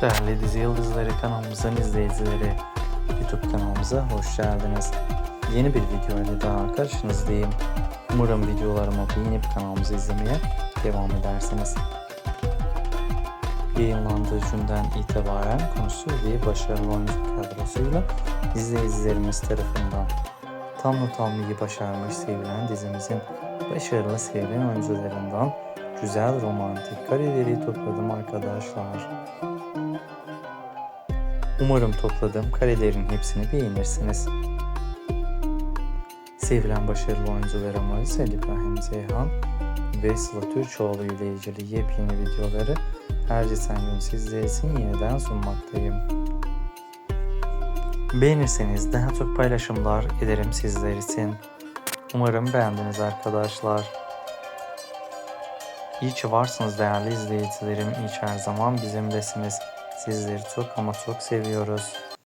Değerli Dizi Yıldızları kanalımızın izleyicileri, YouTube kanalımıza hoş geldiniz. Yeni bir video ile daha karşınızdayım. Umarım videolarımı beğenip kanalımızı izlemeye devam edersiniz. Yayınlandığı günden itibaren konusu ve başarılı oyuncu kadrosuyla izleyicilerimiz tarafından tam not almayı başarmış sevilen dizimizin başarılı sevilen oyuncularından güzel romantik kareleri topladım arkadaşlar. Umarım topladığım karelerin hepsini beğenirsiniz. Sevilen başarılı oyuncularımız Ali İbrahim Zeyhan ve Sıla Türkoğlu ile ilgili yepyeni videoları her geçen gün sizler yeniden sunmaktayım. Beğenirseniz daha çok paylaşımlar ederim sizler için. Umarım beğendiniz arkadaşlar. İyi ki varsınız değerli izleyicilerim. İyi ki her zaman bizimlesiniz. Sizleri çok ama çok seviyoruz.